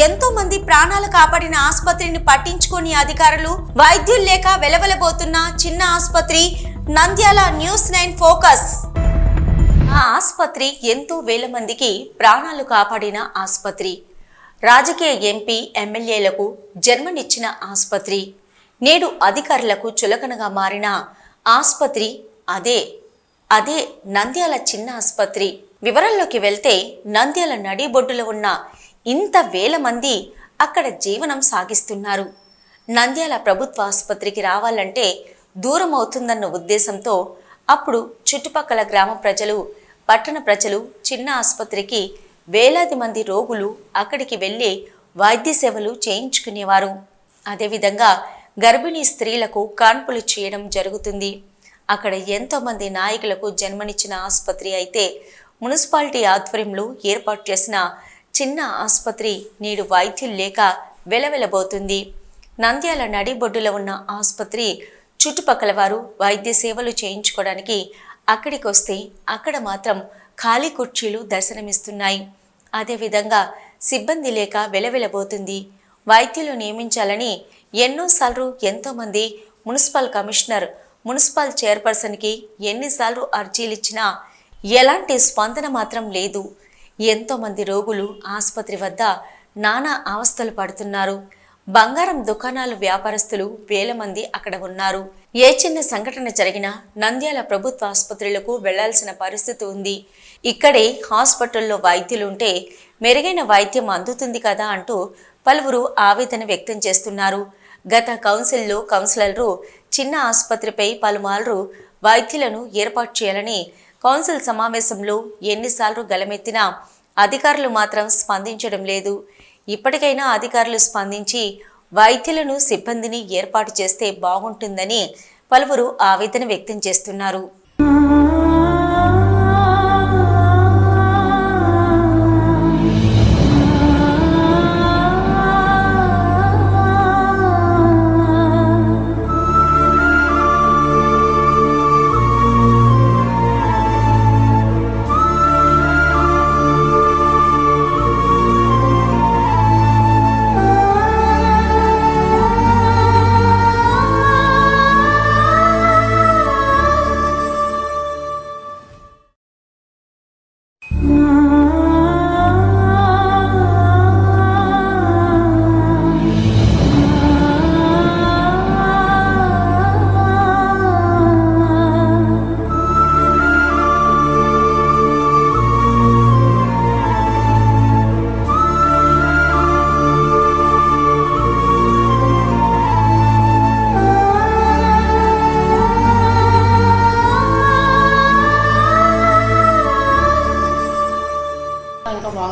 ఎంతో మంది ప్రాణాలు కాపాడిన ఆసుపత్రిని పట్టించుకోని అధికారులు వైద్యులు లేక వెలవెలబోతున్న చిన్న ఆసుపత్రి నంద్యాల న్యూస్ నైన్ ఫోకస్. ఆ ఆసుపత్రి ఎంతో వేల మందికి ప్రాణాలు కాపాడిన ఆసుపత్రి. రాజకీయ ఎంపీ ఎమ్మెల్యేలకు జన్మనిచ్చిన ఆసుపత్రి. నేడు అధికారులకు చులకనగా మారిన ఆసుపత్రి అదే అదే నంద్యాల చిన్న ఆసుపత్రి. వివరాల్లోకి వెళ్తే నంద్యాల నడిబొడ్డులో ఉన్న ఇంత వేల మంది అక్కడ జీవనం సాగిస్తున్నారు. నంద్యాల ప్రభుత్వ ఆసుపత్రికి రావాలంటే దూరం అవుతుందన్న ఉద్దేశంతో అప్పుడు చుట్టుపక్కల గ్రామ ప్రజలు పట్టణ ప్రజలు చిన్న ఆసుపత్రికి వేలాది మంది రోగులు అక్కడికి వెళ్ళి వైద్య సేవలు చేయించుకునేవారు. అదేవిధంగా గర్భిణీ స్త్రీలకు కాన్పులు చేయడం జరుగుతుంది. అక్కడ ఎంతోమంది నాయకులకు జన్మనిచ్చిన ఆసుపత్రి అయితే మున్సిపాలిటీ ఆధ్వర్యంలో ఏర్పాటు చేసిన చిన్న ఆసుపత్రి నేడు వైద్యులు లేక వెలవెలబోతుంది. నంద్యాల నడిబొడ్డులో ఉన్న ఆసుపత్రి చుట్టుపక్కల వారు వైద్య సేవలు చేయించుకోవడానికి అక్కడికి వస్తే అక్కడ మాత్రం ఖాళీ కుర్చీలు దర్శనమిస్తున్నాయి. అదేవిధంగా సిబ్బంది లేక వెలవెలబోతుంది. వైద్యులు నియమించాలని ఎన్నోసార్లు ఎంతోమంది మున్సిపల్ కమిషనర్ మున్సిపల్ చైర్పర్సన్కి ఎన్నిసార్లు అర్జీలు ఇచ్చినా ఎలాంటి స్పందన మాత్రం లేదు. ఎంతోమంది రోగులు ఆసుపత్రి వద్ద నానా అవస్థలు పడుతున్నారు. బంగారం దుకాణాలు వ్యాపారస్తులు వేల మంది అక్కడ ఉన్నారు. ఏ చిన్న సంఘటన జరిగినా నంద్యాల ప్రభుత్వ ఆసుపత్రులకు వెళ్ళాల్సిన పరిస్థితి ఉంది. ఇక్కడే హాస్పిటల్లో వైద్యులుంటే మెరుగైన వైద్యం అందుతుంది కదా అంటూ పలువురు ఆవేదన వ్యక్తం చేస్తున్నారు. గత కౌన్సిల్లో కౌన్సిలర్లు చిన్న ఆసుపత్రిపై పలుమార్లు వైద్యులను ఏర్పాటు చేయాలని కౌన్సిల్ సమావేశంలో ఎన్నిసార్లు గలమెత్తినా అధికారులు మాత్రం స్పందించడం లేదు. ఇప్పటికైనా అధికారులు స్పందించి వైద్యులను సిబ్బందిని ఏర్పాటు చేస్తే బాగుంటుందని పలువురు ఆవేదన వ్యక్తం చేస్తున్నారు.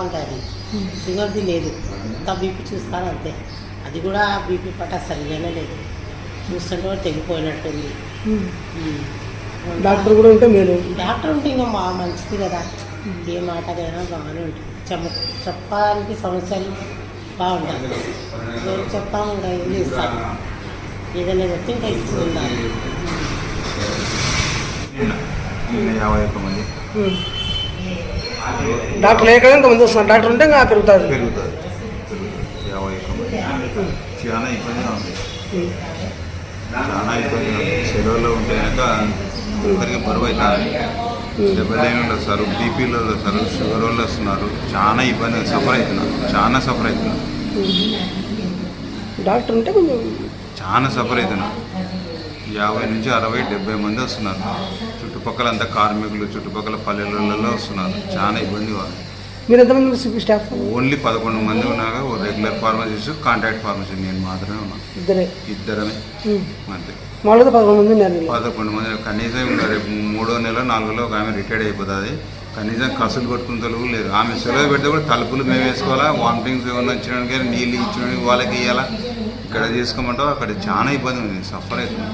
బాగుంటుంది. షుగర్ది లేదు. ఇంకా బీపీ చూస్తారు అంతే. అది కూడా బీపీ పట్ట సరిగానే లేదు. చూస్తుంటే కూడా తెగిపోయినట్టుంది. డాక్టర్ కూడా ఉంటే మేలు. డాక్టర్ ఉంటే ఇంకా మా మంచిది కదా. ఏ మాటకైనా బాగానే ఉంటుంది. చెప్ప చెప్పడానికి సమస్యలు బాగుంటాయి. నేను చెప్తాము ఇంకా ఇల్లు ఇస్తాను ఏదైనా చెప్తే ఇంకా ఇచ్చి ఉండాలి యాభై ఒక్క మంది. డాక్టర్ లేక ఇంకా మంది వస్తున్నారు. డాక్టర్ ఉంటే ఇంకా పెరుగుతుంది. పెరుగుతుంది. యాభై ఒక్క మంది చాలా ఇబ్బందిగా ఉంది. చాలా ఇబ్బందిగా ఉంది. సెలవుల్లో ఉంటే కనుక బరువు అవుతుంది దెబ్బలైన వాళ్ళు వస్తారు బీపీలో వస్తారు షుగర్ వాళ్ళు వస్తున్నారు. చాలా ఇబ్బంది సఫర్ అవుతున్నారు. చాలా సఫర్ అవుతున్నారు. డాక్టర్ ఉంటే కొంచెం చాలా సఫర్ అవుతున్నారు. యాభై నుంచి అరవై డెబ్బై మంది వస్తున్నారు. చుట్టుపక్కల అంతా కార్మికులు చుట్టుపక్కల పల్లెలలో వస్తున్నారు. చాలా ఇబ్బందిగా ఉంది మీరు ఎంతమంది సిపి స్టాఫ్? ఓన్లీ పదకొండు మంది ఉన్నాక ఓ రెగ్యులర్ ఫార్మసిస్ట్ కాంట్రాక్ట్ ఫార్మసిస్ట్. నేను మాత్రమే ఉన్నాను ఇద్దరే? ఇద్దరమే. అంతే. మామూలుగా పదకొండు మంది వీళ్ళు. పదకొండు మంది కనీసం రేపు మూడో నెల నాలుగోలో ఒక ఆమె రిటైర్డ్ అయిపోతుంది. కనీసం కసులు కొట్టుకుని తలుగు లేరు ఆమె సెలవు పెడితే కూడా తలుపులు మేము వేసుకోవాలా? వామిటింగ్స్ ఏమైనా వచ్చినానికి నీళ్ళు ఇచ్చడానికి వాళ్ళకి ఇవ్వాలా ఇక్కడ చేసుకోమంటావు అక్కడ చాలా ఇబ్బంది ఉంది. సఫర్ అవుతుంది.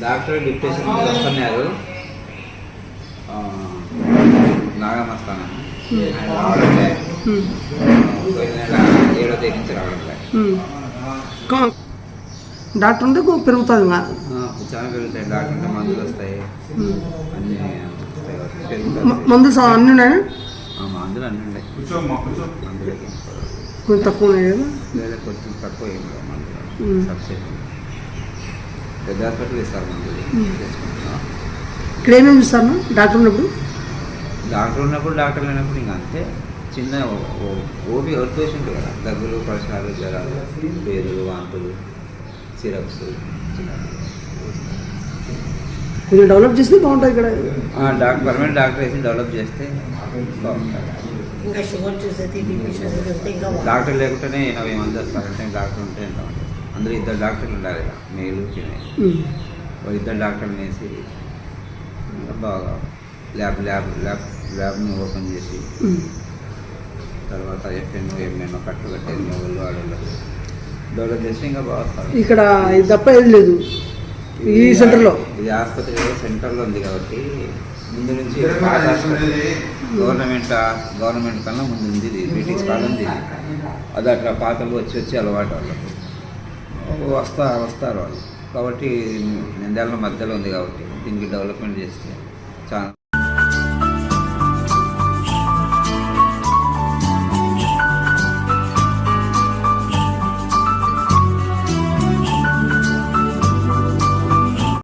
డాక్టర్ డిప్రెషన్ వస్తున్నారు. ఆ, నాగమస్తానం. ఆయన రావడంలే ఏడో తేదీ నుంచి రావడంలే డాక్టర్ ఉంటే కొ- పెరుగుతుంది ఇంకా చాలా పెరుగుతాయి. డాక్టర్ అంటే మందులు వస్తాయి. అన్నీ మందులు అన్నీ ఉన్నాయా? ఆ, మందులు అన్నీ ఉన్నాయి. అందులో కొంచెం తక్కువ ఉన్నాయి? కదా లేదా కొంచెం తక్కువ మందులు. సబ్సిడీ. పెద్ద హాస్పిటల్ ఇస్తారు మందులు చేసుకుంటున్నాం. ఇక్కడ ఏమేమి చూస్తాను డాక్టర్ ఉన్నప్పుడు? డాక్టర్ ఉన్నప్పుడు డాక్టర్ లేనప్పుడు ఇంకా అంతే. చిన్న ఓపీ అవుట్ పేషెంట్ కదా? దగ్గులు పరిసరాలు జ్వరాలు పేరులు వాంతులు సిరప్స్ కొంచెం డెవలప్ చేస్తే బాగుంటుంది ఇక్కడ. డాక్టర్ పర్మనెంట్ డాక్టర్ వేసి డెవలప్ చేస్తే బాగుంటుంది. డాక్టర్ లేకుంటేనే ఎనభై మంది వస్తారంటే డాక్టర్ ఉంటే ఎంత అందరూ ఇద్దరు డాక్టర్లు ఉండాలి కదా మేలు ఫీమేల్. ఓ ఇద్దరు డాక్టర్లు వేసి బాగా ల్యాబ్ ల్యాబ్ ల్యాబ్ ల్యాబ్ని ఓపెన్ చేసి. తర్వాత ఎఫ్ఎన్ ఎంఎన్ కట్టు కట్టేది మొగలు ఆడవాళ్ళు డెవలప్ చేస్తే ఇంకా బాగా ఇక్కడ ఇది తప్ప ఏది లేదు. ఈ సెంటర్లో. ఇది ఆసుపత్రి సెంటర్లో ఉంది కాబట్టి ముందు నుంచి గవర్నమెంట్ గవర్నమెంట్ కన్నా ముందు ఉంది ఇది బ్రిటిష్ కాలం అది అట్లా పాతలు వచ్చి వచ్చి అలవాటు వాళ్ళకు. వస్తా వస్తారు వాళ్ళు కాబట్టి నిందాల మధ్యలో ఉంది కాబట్టి దీనికి డెవలప్మెంట్ చేస్తే చాలా